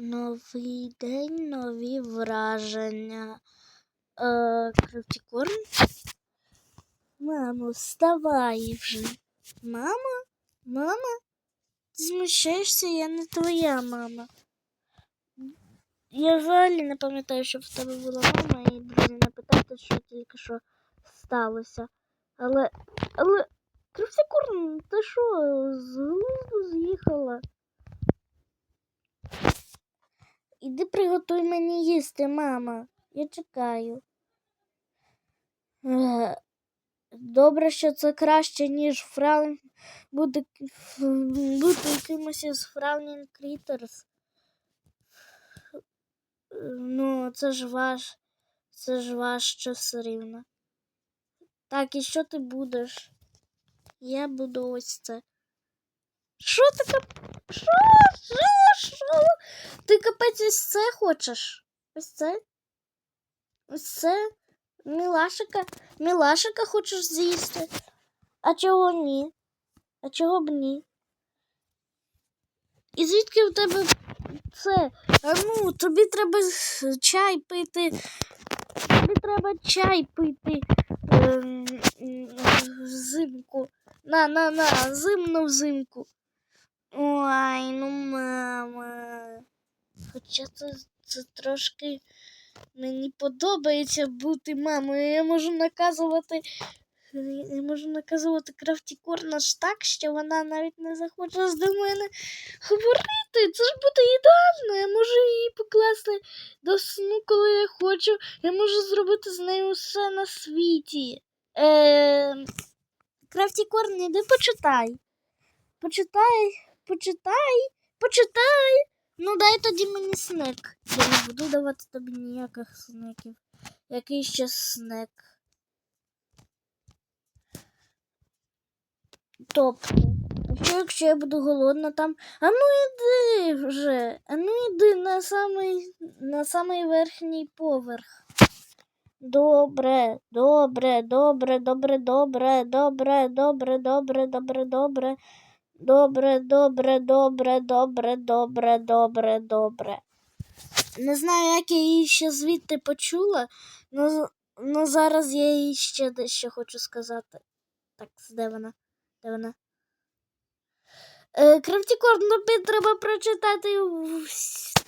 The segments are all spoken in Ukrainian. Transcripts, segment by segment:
Новий день, нові враження. Е, Крафтікорн? Мамо, вставай вже. Мама? Мама? Ти змущаєшся, я не твоя мама. Я взагалі не пам'ятаю, що в тебе була мама, і друзі, не питайте, що тільки що сталося. Але. Але. Крафтікорн, ти що, з глузду з'їхала? Іди приготуй мені їсти, мама. Я чекаю. Е, Добре, що це краще, ніж фраун бути, бути якимось із Фраунінг Крітерс. Ну, це ж ваш. Це ж важче все рівно. Так, і що ти будеш? Я буду ось це. Що кап... Що? Що? Що? Ти капець ось це хочеш? Ось це? Ось це? Мілашика? Мілашика хочеш з'їсти? А чого ні? А чого б ні? І звідки в тебе це? А ну, тобі треба чай пити. Тобі треба чай пити. Ем, Взимку. На, на, на, зимну взимку. Ой, ну мама. Хоча це, це трошки мені подобається бути мамою. Я можу наказувати. Я можу наказувати Крафтікорн аж так, що вона навіть не захоче з мене говорити. Це ж буде ідеально. Я можу її покласти до сну, коли я хочу. Я можу зробити з нею все на світі. Е... Крафтікорн, іди почитай. Почитай, почитай, почитай. Ну, дай тоді мені снек. Я не буду давати тобі ніяких снеків. Який ще снек? Тобто, що якщо я буду голодна там. А ну іди вже. А ну іди на самий, на самий верхній поверх. Добре, добре, добре, добре, добре, добре, добре, добре, добре, добре. Добре, добре, добре, добре, добре, добре, добре. Не знаю, як я її ще звідти почула, але зараз я їй ще дещо хочу сказати. Так, де вона? Де вона? Е, Крафтікорн, тобі треба прочитати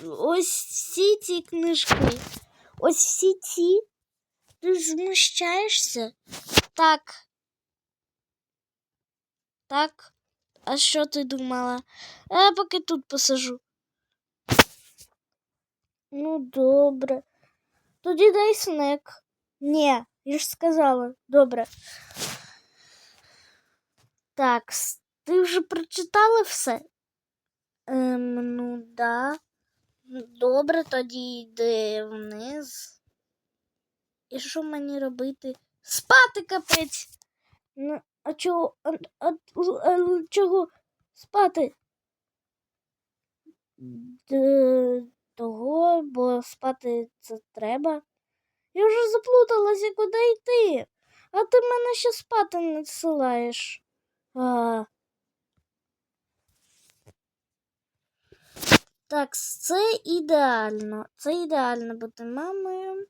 ось всі ці книжки. Ось всі ці. Ти змущаєшся? Так. Так. А що ти думала? А поки тут посажу. Ну, добре. Тоді дай снек. Ні, я ж сказала. Добре. Так, ти вже прочитала все? Ем, ну да. Добре, тоді йди вниз. І що мені робити? Спати капець. Ну, а чого? А, а, а, чого спати? Д, того, бо спати це треба. Я вже заплуталася, куди йти. А ти мене ще спати не силаєш. А. Так, це ідеально. Це ідеально бути мамою.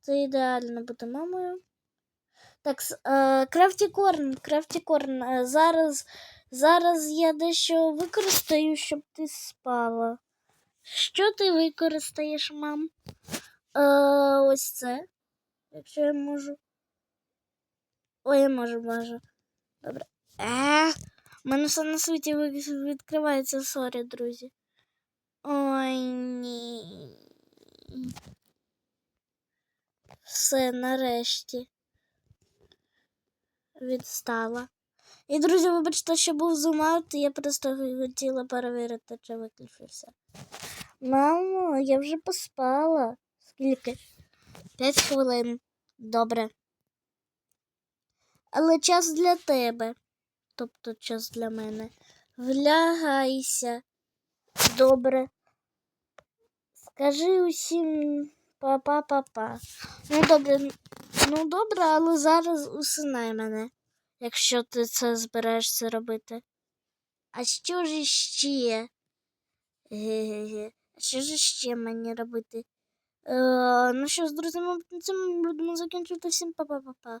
Це ідеально бути мамою. Так, е, Крафтікорн, Крафтікорн, е, зараз, зараз я дещо використаю, щоб ти спала. Що ти використаєш, мам? Е, ось це. Якщо я можу. Ой, я можу, можу. Добре. Е, у мене все на світі відкривається, сорі, друзі. Ой, ні. Все, нарешті. Відстала. І, друзі, вибачте, що був зумаут, я просто хотіла перевірити, чи виключився. Мамо, я вже поспала. Скільки? П'ять хвилин. Добре. Але час для тебе. Тобто час для мене. Влягайся. Добре. Скажи усім па-па-па-па. Ну добре, ну добре, але зараз усинай мене, якщо ти це збираєшся робити. А що ж іще? Ге-ге-ге. А що ж ще мені робити? Е, ну що ж, друзі, ми на цьому будемо закінчувати. Всім па-па-па-па.